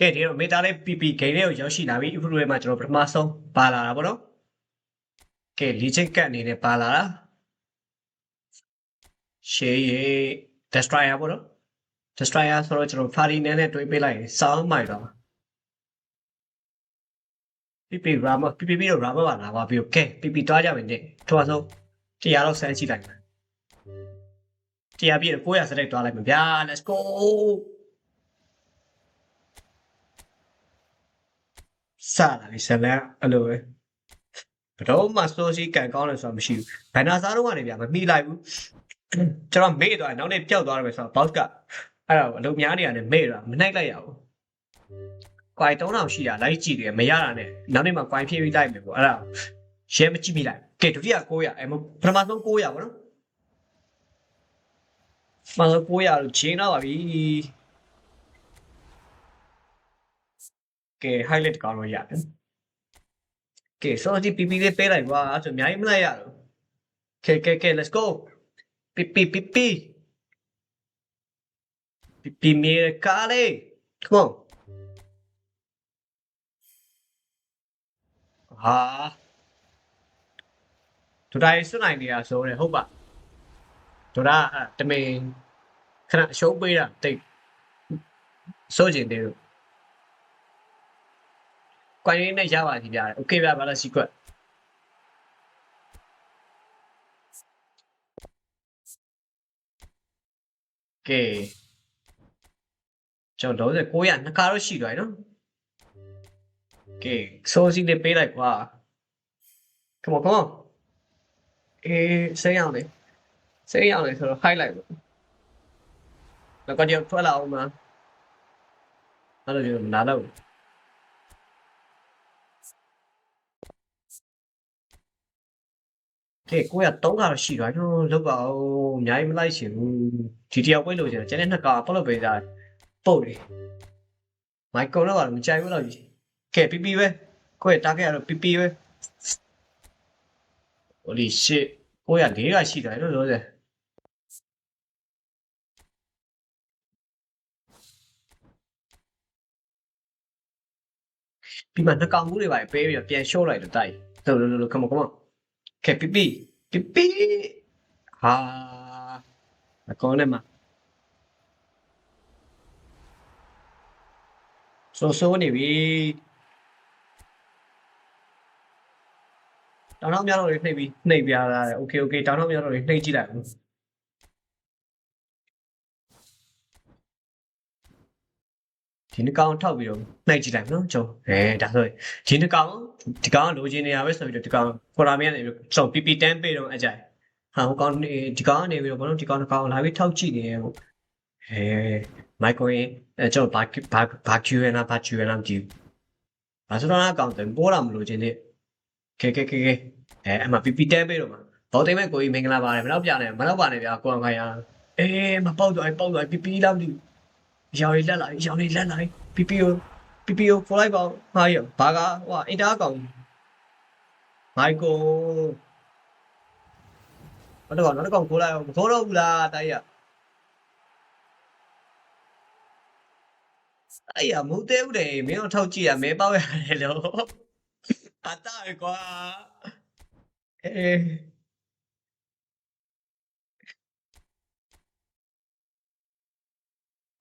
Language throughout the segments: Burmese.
ကဲဒီတော့မေတာလေး PP ဂိမ်းလေးကိုရောက်ရှိလာပြီအခုလိုမှကျွန်တော်ပထမဆုံးပါလာတာပေါ့နော်ကဲလီချင်ကတ်အနေနဲ့ပါလာတာရှေးရေ destroyer ပေါ့နော် destroyer ဆိုတော့ကျွန်တော် party နဲ့နဲ့တွေးပေးလိုက်ရင်စောင်းမိုက်တော့ PP Rama PP ပြီးတော့ Rama ပါလာပါပြီးတော့ကဲ PP တွားကြမယ်ညထွားဆုံးတရားတော့ဆန်းကြည့်လိုက်မယ်တရားပြီးတော့900စရိုက်တွားလိုက်မယ်ဗျာ let's go စလာပြီဇလန်အဲ့လိုပဲဘယ်တော့မှစိုးစီကန်ကောင်းတယ်ဆိုတာမရှိဘူးဘန်နာစားတော့ကနေဗျာမမိလိုက်ဘူးကျွန်တော်မေ့သွားတယ်နောက်နေ့ပျောက်သွားတယ်ပဲဆိုတော့ boss ကအဲ့ဒါကိုအလုံးများနေရတယ်မေ့တာမနှိုက်လိုက်ရဘူးကွိုင်3000ရှိတာလိုက်ကြည့်တယ်မရတာနဲ့နောက်နေ့မှကွိုင်ဖြည့်ပြီးလိုက်မယ်ပေါ့အဲ့ဒါရဲမကြည့်မိလိုက်ကဲဒုတိယ900အဲ့မပထမဆုံး900ပေါ့နော်ပထမဆုံး900လို့ချိန်တော့ပါပြီ ကဲ highlight ကောင်းလို့ရတယ်ကဲ so ဒီ PP လေးပေးလိုက်ကွာအဲ့ဆိုအများကြီးမလိုက်ရတော့ကဲကဲကဲ let's go PP PP PP မြေကားလေး come on ဟာဒူတိုင်းစွနိုင်နေတာဆိုတယ်ဟုတ်ပါဒူဒါအဲ့တမင်ခဏအရှုံးပေးတာတိတ်စိုးကျင်တယ်လို့ ကွိုင်းရင်းနဲ့ရပါစီပြတယ်โอเคပြပါလားစီကွက်ကဲကျွန်တော်တော့900နှစ်ခါတော့ရှိသွားပြီနော် ကဲဆိုစီလေးပေးလိုက်ကွာ come on come on အေးစိတ်အောင်လေစိတ်အောင်လေဆိုတော့ highlight ပေါ့แล้วก็เดี๋ยวထွက်လာအောင်မအဲ့လိုမျိုးနားတော့ ကဲကိုရ3ကတော့ရှိသွားတော့လောက်ပါဦးအများကြီးမလိုက်ချင်ဘူးဒီတယောက်ပွဲလို့ချင်တယ်ကျန်တဲ့နှစ်ကပုတ်လို့ပေးကြတယ်ပုတ်တယ်မိုက်ကွန်တော့မကြိုက်ဘူးတော့ကြီးကဲပီပီပဲကိုယ့်ရဲ့ target ကတော့ပီပီပဲ holy shit ကိုယ့်ရ၄ကရှိတယ်လို့ပြောတယ်ပြီးမှနှစ်ကောင်မှုတွေပါပေးပြီးတော့ပြန်ရှိုးလိုက်တော့တိုက်လို့လို့လို့ come on come on ကဲပီ KPP PP ဟာအကောနဲ့မှာဆိုဆိုနေပြီတောင်းတော့များတော့တွေနှိပ်ပြီးနှိပ်ပြတာ Okay okay တောင်းတော့များတော့တွေနှိပ်ကြည့်လိုက်ဦး ဒီနှကောင်ထောက်ပြီးတော့နှိပ်ကြည့်လိုက်နော်ကျော်အဲဒါဆိုဒီနှကောင်ဒီကောင်လိုချင်နေရပဲဆိုပြီးတော့ဒီကောင်ခေါ်လာမရနေပြီးတော့ PP 10ပေးတော့အကြိုက်ဟာဟိုကောင်ဒီကောင်ကနေပြီးတော့ဘာလို့ဒီကောင်နှကောင်လာပြီးထောက်ကြည့်နေရပေါ့အဲမိုက်ကိုရင်အဲကျော်ဘာဘာဘာကျူရနာဘာကျူရနာမကြည့်ဘာဆိုတော့အကောင်တယ်ပိုးလာမလို့ချင်းတဲ့ကဲကဲကဲကဲအဲအမပီပီတဲပေးတော့မှာဘောသိမ်းမဲ့ကိုကြီးမင်္ဂလာပါတယ်မတော့ပြနဲ့မတော့ပါနဲ့ဗျာကိုအောင်ခိုင်ရအေးမပေါက်တော့အိုက်ပေါက်တော့ပီပီလောက်ဒီ ရောင်လေးလက်လိုက်ရောင်လေးလက်လိုက်ပီပီကိုပီပီကိုခေါ်လိုက်ပါဟာရဘာကဟိုအင်တာကောင်မိုက်ကိုဘာတော့နောက်တစ်ကောင်ခေါ်လိုက်အောင်ခေါ်တော့ဘူးလားတိုက်ရအဲ့ရမဟုတ်သေးဘူးလေမင်းတို့ထောက်ကြည့်ရမဲပေါက်ရတယ်လို့အတားကွာအေး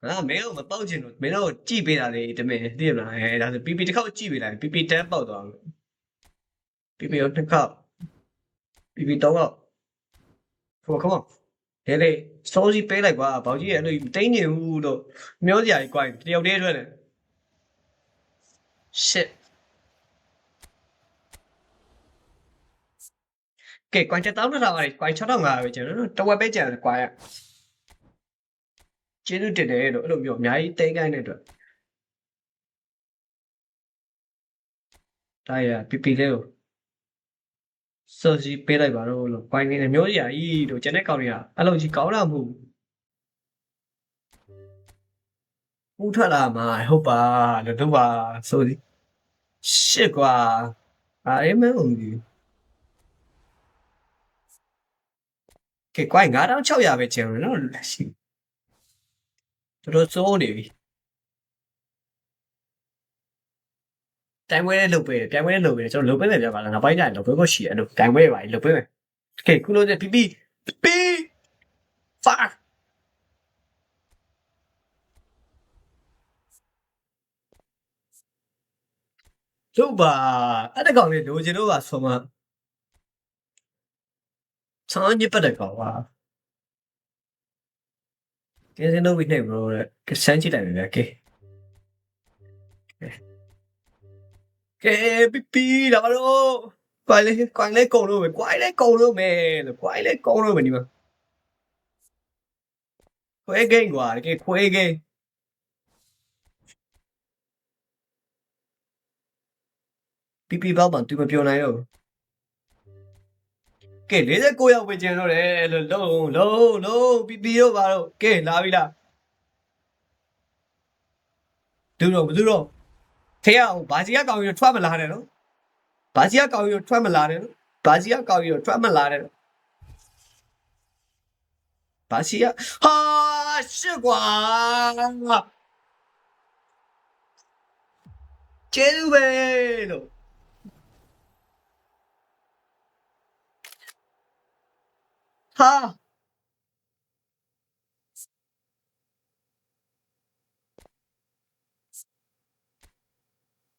အာမင်းတို့မပေါက်ချင်လို့မင်းတို့ကြည့်ပေးတာလေတမင်သိရမလားအဲဒါဆို PP တစ်ခေါက်ကြည့်ပေးလိုက် PP 10ပေါက်သွားမယ် PP ရောတစ်ခေါက် PP 3ခေါက် come on come on ဟဲ့လေစောစီပေးလိုက်ကွာဘောင်ကြီးရဲ့အဲ့လိုမတိန်နေဘူးလို့မျောစရာကြီးကွာတယောက်တည်းထွက်တယ် shit ကဲကွိုင်တက်တောင်းတာပါလေကွိုင်6500ပဲကျွန်တော်တဝက်ပဲကြံတယ်ကွိုင် ကကျေးဇူးတင်တယ်လို့အဲ့လိုမျိုးအများကြီးတိတ်ကိုင်းတဲ့အတွက်တာရပီပီလေးကိုစောစီပေးလိုက်ပါတော့လို့ကွိုင်နေမျိုးကြီးအကြီးတို့ကျန်တဲ့ကောင်တွေကအဲ့လိုကြီးကောင်းတာမဟုတ်ဘူးထွက်လာမှာဟုတ်ပါလို့တို့ပါဆိုစီရှစ်ကွာအားမဟုတ်ဘူးကဲကွိုင်း9600ပဲကျန်တယ်နော်လက်ရှိ တော်တော်စိုးနေပြီ တိုင်ပွဲလေးလုပ်ပေးတယ်တိုင်ပွဲလေးလုပ်ပေးတယ်ကျွန်တော်လုပ်ပေးမယ်ပြပါလားနောက်ပိုင်းကျရင်လုပ်ပေးဖို့ရှိတယ်အဲ့လိုတိုင်ပွဲတွေပါလုပ်ပေးမယ်โอเคခုလို့ပြပီပီ fuck လုတ်ပါအဲ့တကောင်လေးလိုချင်တော့ပါဆိုမှဆောင်းညစ်ပတ်တဲ့ကောင်ပါ ကဲစင်းတော့ဝိနေဘရိုတဲ့ကစမ်းကြည့်လိုက်မယ်ဗျာကဲကဲပီပီလာပါတော့ကွိုင်လေးကွိုင်လေးကုန်လို့မယ်ကွိုင်လေးကုန်လို့မယ်လို့ ကွိုင်လေးကုန်လို့မယ်ဒီမှာခွဲကိန်းကွာကဲခွဲကိန်းပီပီဘောက်မှသူမပြောနိုင်တော့ဘူးကဲ49ရောက်ပဲကျန်တော့တယ်လို့လုံးလုံးလုံးပီပီတော့ပါတော့ကဲလာပြီလားဒူတော့ဘယ်သူတော့ထေးအောင်ဘာစီကကောင်းပြီးထွက်မလာနဲ့နော်ဘာစီကကောင်းပြီးထွက်မလာနဲ့နော်ဘာစီကကောင်းပြီးထွက်မလာနဲ့နော်ဘာစီကဟာရှစ်ကွာကျေးဇူးပဲလို့ ဟာ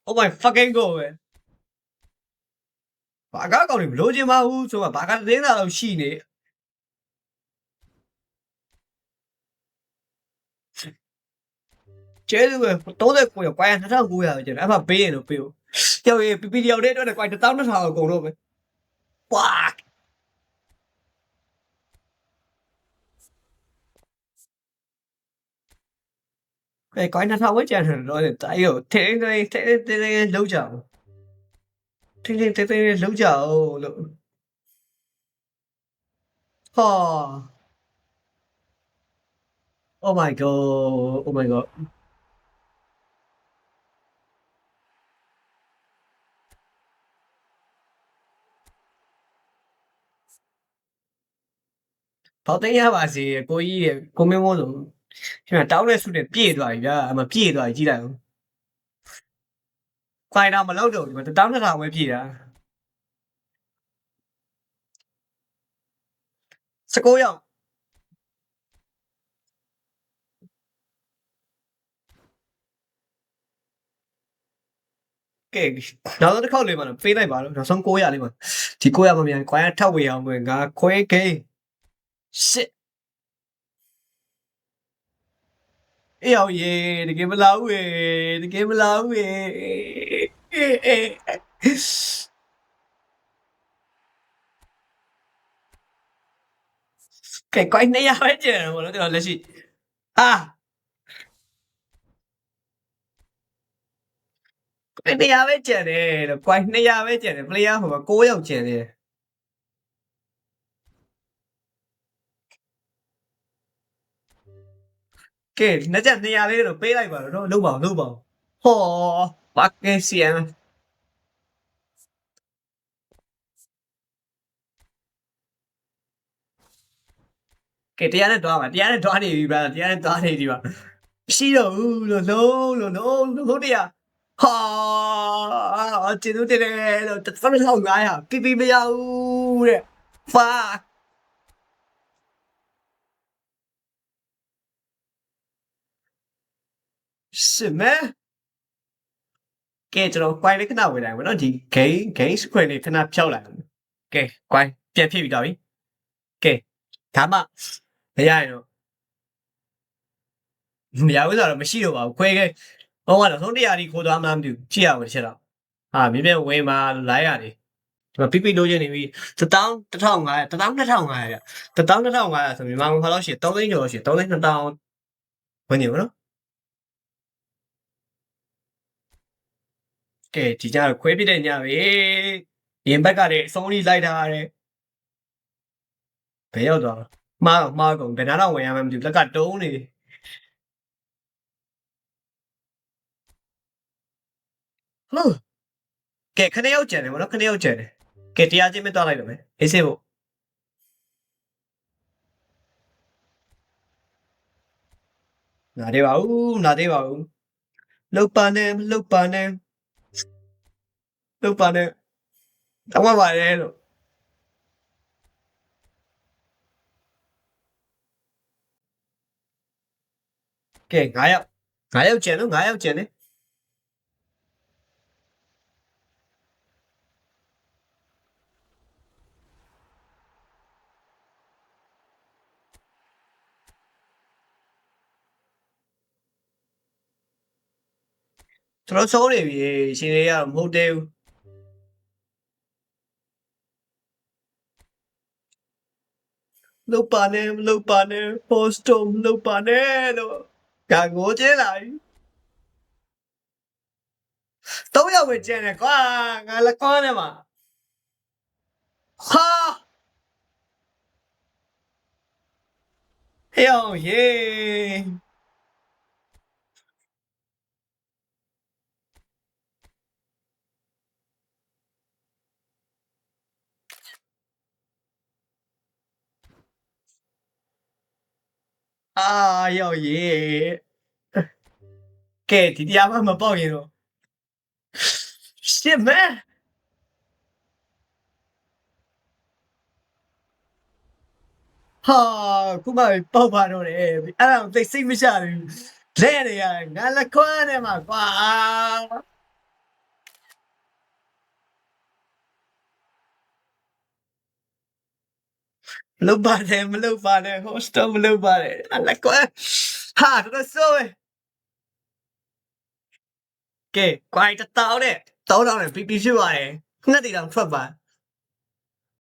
Oh my fucking god ပဲဘာကားကောင်တွေမလို့ချင်ပါဘူးဆိုတော့ဘာကသတင်းလာလို့ရှိနေကျဲလူပဲ39ရောက်ကွာ2900ပဲကျန်အဲ့မှာပေးရင်တော့ပေးဦးကျောက်ရေးပီပီတယောက်တည်းအတွက်ကွာ1200အကုန်တော့ပဲပွား ကဲကိုင်းတစ်ထောင်ဝက်ကျန်တယ်တော့တိုင်းကိုထင်းထင်းထင်းထင်းထင်းလုံးကြအောင်ထင်းထင်းထင်းထင်းလုံးကြအောင်လို့ဟာ Oh my god Oh my god ပေါသိရပါစေကိုကြီးရကိုမင်းမိုးဆို ဒီမှာတောင်းတဲ့ဆုနဲ့ပြည့်သွားပြီဗျာအမပြည့်သွားပြီကြည့်လိုက်အောင်ခွိုင်တော့မလောက်တော့ဘူးဒီမှာတောင်းတစ်ထောင်ပဲပြည့်တာစကိုရောက်ကဲနောက်ဆုံးတစ်ခေါက်လေးမှာတော့ပေးလိုက်ပါတော့နောက်ဆုံး900လေးမှာဒီ900မမြန်ခွိုင်ကထောက်ဝေအောင်ဝင်ငါခွဲကိန်း အေးအောင်ရေတကယ်မလာဘူးရေတကယ်မလာဘူးရေအေးအေးကဲကိုင်းနေရပဲကျန်ဘောလို့ကျွန်တော်လက်ရှိအာကိုင်းနေရပဲကျန်တယ်လို့ကိုင်းနေရပဲကျန်တယ် player ဟိုက6ယောက်ကျန်တယ် ကဲနှစ်ချက်နေရလေးတော့ပေးလိုက်ပါတော့လုံးပါအောင်လုံးပါအောင်ဟောဘာကဲစီယန်ကဲတရားနဲ့တွားပါတရားနဲ့တွားနေပြီဗျာတရားနဲ့တွားနေဒီပါရှိတော့ဘူးလို့လုံးလို့လုံးလုံးတရားဟာကျေတို့တယ်လို့တစ်ဖက်လောက်900ပြပြမရဘူးတဲ့ fuck ရှစ်မဲကဲကျွန်တော် quite လေးခဏဝင်လိုက်မယ်နော်ဒီ game game screen လေးခဏဖြောက်လိုက်ကဲ quite ပြန်ဖြစ်ပြီးတော့ပြီကဲဒါမှမရရင်တော့မရဘူးဆိုတော့မရှိတော့ပါဘူးခွဲခဲ့ဟောကတော့သုံးတရားဒီခိုးသွားမှမသိဘူးကြည့်ရအောင်တစ်ချက်တော့ဟာမြင်မြင်ဝင်มาလိုက်ရတယ်ဒီမှာပြပြလို့ချင်းနေပြီ1000 1500 12500ရ12500ဆိုမြန်မာငွေခါလို့ရှိရင်3သိန်းကျော်လို့ရှိရင်3သိန်း2000ဝင်နေပါနော် ကဲဒီကြတော့ခွဲပြတဲ့ညပဲရင်ဘက်ကလည်းအဆုံးကြီးလိုက်ထားရတယ်ဘယ်ရောက်သွားမှားမှားကုန်ဘယ်နာတော့ဝင်ရမှမသိဘူးလက်ကတုံးနေဟုတ်ကဲခဏရောက်ကြံတယ်ဗောနော်ခဏရောက်ကြံတယ်ကဲတရားချင်းမသွားလိုက်တော့မယ်အေးစေးဖို့နားသေးပါဘူးနားသေးပါဘူးလုတ်ပါနဲ့မလုတ်ပါနဲ့ လုပ်ပါနဲ့တောင်းပါပါတယ်လို့ကဲ9ယောက်9ယောက်ကျန်လို့9ယောက်ကျန်တယ်ကျွန်တော်ဆုံးနေပြီရှင်လေးကတော့မဟုတ်သေးဘူး လုပ်ပါနဲ့မလုပ်ပါနဲ့ post တော့မလုပ်ပါနဲ့လို့ကငိုကျဲလာပြီတော့ရောက်ပဲကျန်တယ်ကွာငါလက်ကောင်းထဲမှာဟာဟေးအောင်ယေး ရောက်ရေကဲဒီတရားမှမပေါက်ရင်တော့ရှစ်မဲဟာခုမှပေါက်ပါတော့တယ်အဲ့ဒါသိစိတ်မချဘူးလဲနေရငါလက်ခွမ်းထဲမှာကွာ လုတ်ပါတယ်မလုတ်ပါတယ် hostel မလုတ်ပါတယ်အလက်ကွမ်းဟာတော်ဆိုးပဲကဲ quiet တောင်းတဲ့တောင်းတောင်းနဲ့ PP ဖြစ်ပါတယ်ငှက်တီတောင်ထွက်ပါ